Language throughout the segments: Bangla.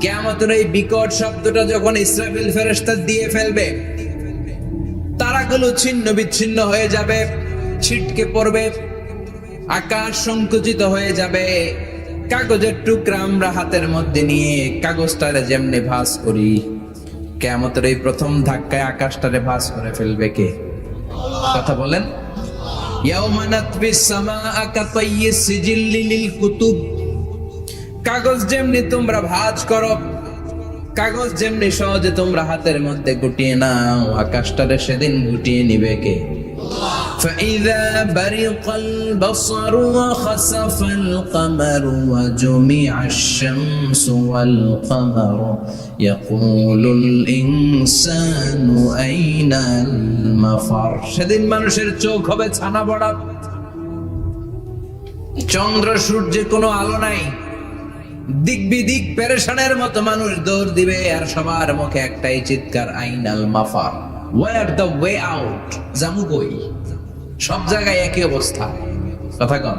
কেয়ামতের এই বিকট শব্দটা যখন ইসরাফিল ফেরেশতা দিয়ে ফেলবে, তারাগুলো ছিন্ন বিচ্ছিন্ন হয়ে যাবে, ছিটকে পড়বে, আকাশ সংকুচিত হয়ে যাবে। কাগজের টুকরা আমরা হাতের মধ্যে নিয়ে কাগজটারে যেমনি ভাস করি কেমতের এই প্রথম ধাক্কায় আকাশটারে ভাস করে ফেলবে কে? কথা বলেন। ইয়াউমা নাতবিস সামাআ কাতাইয়িস সিজিল্লি লিল কুতুব। কাগজ যেমনি তোমরা ভাঁজ করো কাগজ যেমনি সহজে তোমরা হাতের মধ্যে গুটিয়ে নাও আকাশটারে সেদিন গুটিয়ে নিবে কে فإذا برق البصر وخسف القمر وجمع الشمس والقمر يقول الإنسان أين المفر সেদিন মানুষের চোখ হবে ছানা বড়া চন্দ্র সূর্যের কোনো আলো নাই দিক বিদিক পেরেশানের মতো মানুষ দৌড় দিবে আর সবার মুখে একটাই চিৎকার, আইনাল মাফার। ওয়ার দ্য ওয়ে আউট জামু কই? সব জায়গায় একই অবস্থা। কথা কন।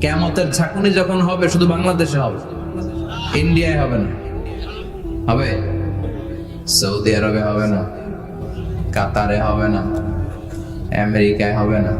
কেমতের ঝাঁকুনি যখন হবে, শুধু বাংলাদেশে হবে? ইন্ডিয়ায় হবে না? হবে? সৌদি আরবে হবে না? কাতারে হবে না? আমেরিকায় হবে না?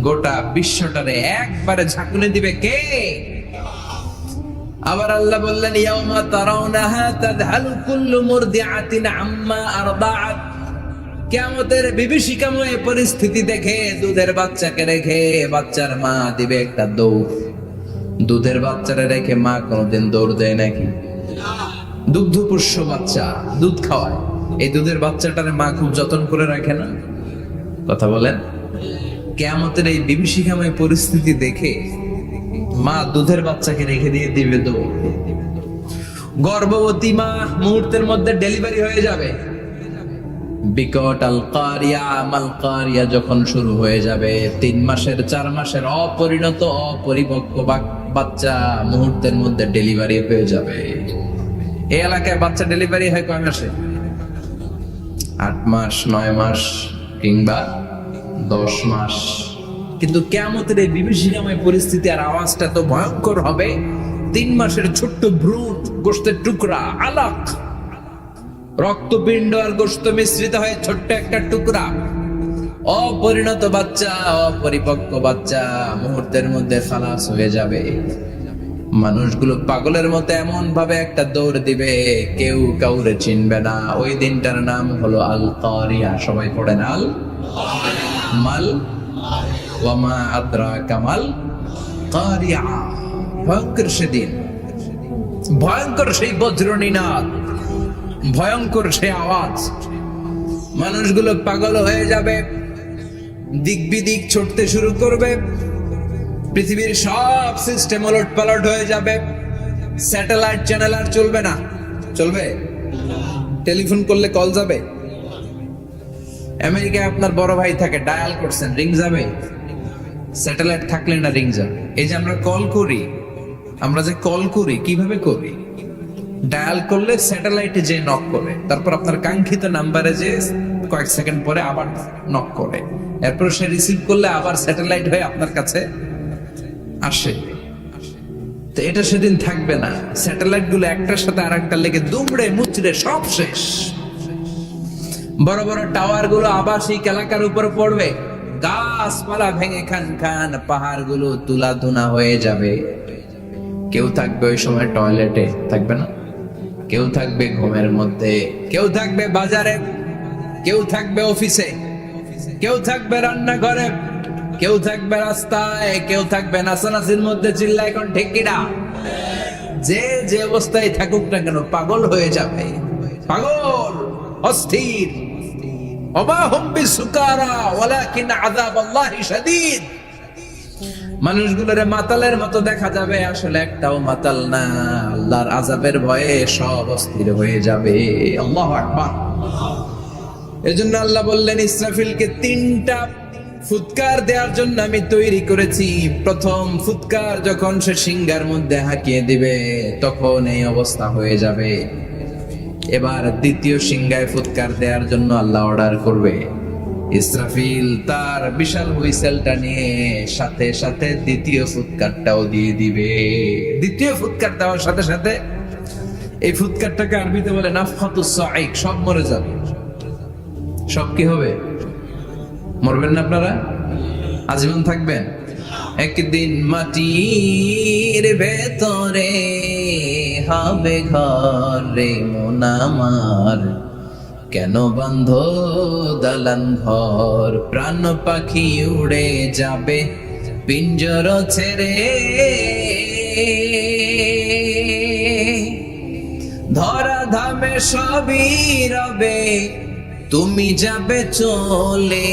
গোটা বিশ্বটারে একবারে ঝাঁকুনি দিবে কে? আবার আল্লাহ বললেন মুরদিআতিন আম্মা বিভীষিকাময় পরিস্থিতি দেখে দুধের বাচ্চাকে রেখে বাচ্চার মা দিবে একটা দৌড়। দুধের বাচ্চারে রেখে মা কোনোদিন দৌড় দেয় নাকি? দুগ্ধ দুগ্ধপুষ্য বাচ্চা, দুধ খাওয়ায়। এই দুধের বাচ্চাটার মা খুব যত্ন করে রাখে না? কথা বলেন। কেয়ামতের এই বিভীষিকাময় পরিস্থিতি দেখে মা দুধের বাচ্চাকে রেখে দিয়ে দিবে তো। গর্ভবতী মা মুহূর্তের মধ্যে ডেলিভারি হয়ে যাবে। বিকট আল কারিয়া মাল কারিয়া যখন শুরু হয়ে যাবে, তিন মাসের, চার মাসের অপরিণত, অপরিপক্ক বাচ্চা মুহূর্তের মধ্যে ডেলিভারি হয়ে যাবে। এই এলাকায় বাচ্চা ডেলিভারি হয় কয় মাসে? আট মাস, নয় মাস কিংবা দশ মাস। কিন্তু কেমতের এই বিভীষিকাময় পরিস্থিতি আর আওয়াজটা তো ভয়ঙ্কর হবে, তিন মাসের ছোট্ট ভ্রূণ গোষ্ঠের টুকরা, আলাক। রক্তপিণ্ড আর গোস্ত মিশ্রিত হয়ে ছোট্ট একটা টুকরা। অপরিণত বাচ্চা, অপরিপক্ক বাচ্চা মুহূর্তের মধ্যে খালাস হয়ে যাবে। মানুষগুলো পাগলের মতো এমন ভাবে একটা দৌড় দিবে, কেউ কাউরে চিনবে না। ওই দিনটার নাম হলো আল কারিয়া সবাই পড়েন আল মাল ওয়ামা আদ্রা কামাল কারিয়া ভয়ঙ্কর সেদিন। ভয়ঙ্কর সেই বজ্রনীনাদ। ভয়ঙ্কর সেই আওয়াজ। মানুষগুলো পাগল হয়ে যাবে। দিক বিদিক ছুটতে শুরু করবে। পৃথিবীর সব সিস্টেম ওলট পালট হয়ে যাবে। স্যাটেলাইট চ্যানেল আর চলবে না। চলবে? টেলিফোন করলে কল যাবে? আমেরিকায় আপনার বড় ভাই থাকে, ডায়াল করছেন, রিং যাবে? স্যাটেলাইট থাকলে না রিং এই যে আমরা কল করি, আমরা যে কল করি, কীভাবে করি? ডায়াল করলে স্যাটেলাইটে যে নক করে, তারপর আপনার কাঙ্ক্ষিত নাম্বারে যে কয়েক সেকেন্ড পরে আবার নক করে। এরপর সে রিসিভ করলে আবার স্যাটেলাইট হয়ে আপনার কাছে আসে। তো এটা সেদিন থাকবে না। স্যাটেলাইটগুলো একটার সাথে আর একটা লেগে দুমড়ে মুচড়ে সব শেষ। বড় বড় টাওয়ারগুলো আবাসিক এলাকার উপর পড়বে। গাছপালা ভেঙে খান খান পাহাড়গুলো তুলা ধুনা হয়ে যাবে। কেউ থাকবে ওই সময় টয়লেটে, থাকবে না? কেউ থাকবে ঘুমের মধ্যে, কেউ থাকবে বাজারে, কেউ থাকবে অফিসে, কেউ থাকবে রান্নাঘরে, কেউ থাকবে রাস্তায়, কেউ থাকবে নাচানাচির মধ্যে চিল্লা এখন ঠিক কিনা যে যে অবস্থায় থাকুক না কেন, পাগল হয়ে যাবে। পাগল, অস্থির। মানুষগুলোরে মাতালের মতো দেখা যাবে, আসলে একটাও মাতাল না। আল্লাহর আজাবের ভয়ে সব অস্থির হয়ে যাবে। আল্লাহ আকবার। এজন্য আল্লাহ বললেন, ইসরাফিলকে তিনটা ফুৎকার দেওয়ার জন্য আমি তৈরি করেছি। প্রথম ফুৎকার যখন সে সিংহার মধ্যে হাঁকিয়ে দিবে, তখন এই অবস্থা হয়ে যাবে। এবার দ্বিতীয় সিংহায় ফুৎকার দেওয়ার জন্য আল্লাহ অর্ডার করবে। ইসরাফিল তার বিশাল হুইসেলটা নিয়ে সাথে সাথে দ্বিতীয় ফুৎকারটাও দিয়ে দিবে। দ্বিতীয় ফুৎকার দেওয়ার সাথে সাথে এই ফুৎকারটাকে আরবিতে বলে নাফখাতুস সাইক সব মরে যাবে। সব কি হবে? মরবেন না আপনারা? আজীবন থাকবেন? একদিন মাটির ভেতরে হবে ঘরে মন আমার। কেন বন্ধ দালান ঘর? প্রাণ পাখি উড়ে যাবে পিঞ্জর ছেড়ে। ধরা ধামে সবই রবে, তুমি যাবে চলে।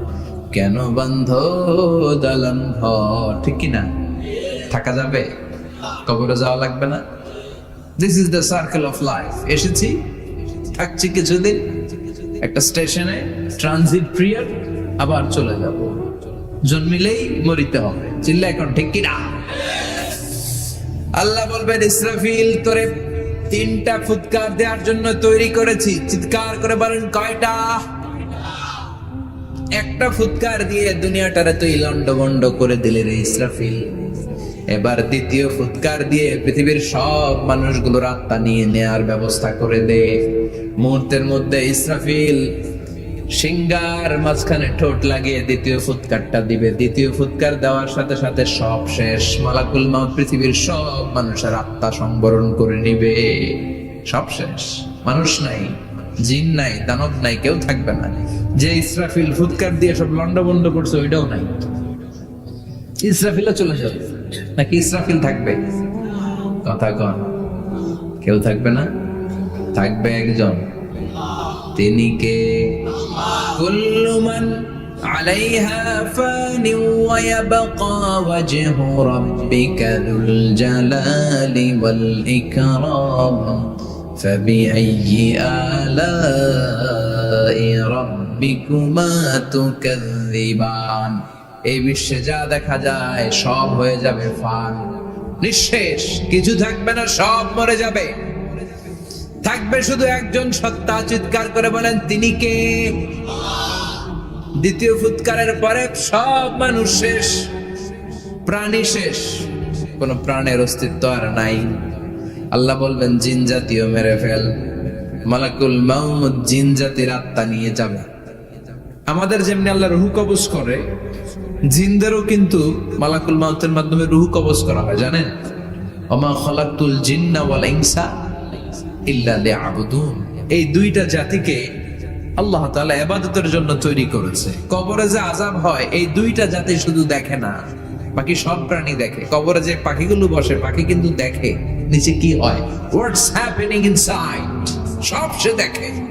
কেন বন্ধ দালান ঘর ঠিক কি না? থাকা যাবে? কবরে যাওয়া লাগবে না? This is the circle of life এসেছি, থাকছি কিছুদিন, একটা স্টেশনে ট্রানজিট পিরিয়ড আবার চলে যাব। জন্মিলেই মরিতে হবে। চিল্লা এখন, ঠিক কিনা আল্লাহ বলবেন, ইসরাফিল, তোরে তিনটা ফুৎকার দেওয়ার জন্য তৈরি করেছি। চিৎকার করে বলেন, কয়টা? একটা ফুৎকার দিয়ে দুনিয়াটারে তুই লন্ডভন্ড করে দিলে রে ইসরাফিল। এবার দ্বিতীয় ফুৎকার দিয়ে পৃথিবীর সব মানুষগুলোর আত্মা নিয়ে নেয়ার ব্যবস্থা করে দে। মুহূর্তের মধ্যে ইসরাফিল সিঙ্গার মাঝখানে ঠোঁট লাগিয়ে দ্বিতীয় ফুৎকারটা দিবে। দ্বিতীয় ফুৎকার দেওয়ার সাথে সাথে সব শেষ। মালাকুল মাউত পৃথিবীর সব মানুষের আত্মা সংবরণ করে নিবে। সব শেষ। মানুষ নাই। জিন নাই দানব নাই কেউ থাকবে না যে ইসরাফিল ফুৎকার দিয়ে সব লন্ডভন্ড করছে ওইটাও নাই ইসরাফিলও চলে যাবে নাকি ইসরাফিল থাকবে কথা কন কেউ থাকবে না থাকবে একজন তিনি কে কুল্লুমান عليها فان ويبقى وجه ربك ذو الجلال والإكرام فبأي آلاء ربكما تكذبان এই বিশ্বে যা দেখা যায় সব হয়ে যাবে ফান নিঃশেষ কিছু থাকবে না সব মরে যাবে থাকবে শুধু একজন সত্তা চিৎকার করে বলেন তিনি কে দ্বিতীয় ফুৎকারের পরে সব মানুষ শেষ প্রাণী শেষ কোন প্রাণের অস্তিত্ব আর নাই আল্লাহ বলবেন, জিন জাতীয় মেরে ফেল। মালাকুল মাহমুদ জিন জাতির আত্মা নিয়ে যাবে। আমাদের যেমনি আল্লাহ রুহু কবজ করে, জিনদেরও কিন্তু মালাকুল মাউতের মাধ্যমে রুহু কবজ করা হয়, জানেন? ওমা খলাকুল জিন্না ওয়াল ইনসা ইল্লা লিয়াবুদুন। এই দুইটা জাতিকে আল্লাহ তাআলা ইবাদতের জন্য তৈরি করেছে। কবরে যে আযাব হয়, এই দুইটা জাতি শুধু দেখে না, বাকি সব প্রাণী দেখে। কবরে যে পাখিগুলো বসে, পাখি কিন্তু দেখে। নিচে কি হয়? হোয়াটস হ্যাপেনিং ইনসাইড সব সে দেখে।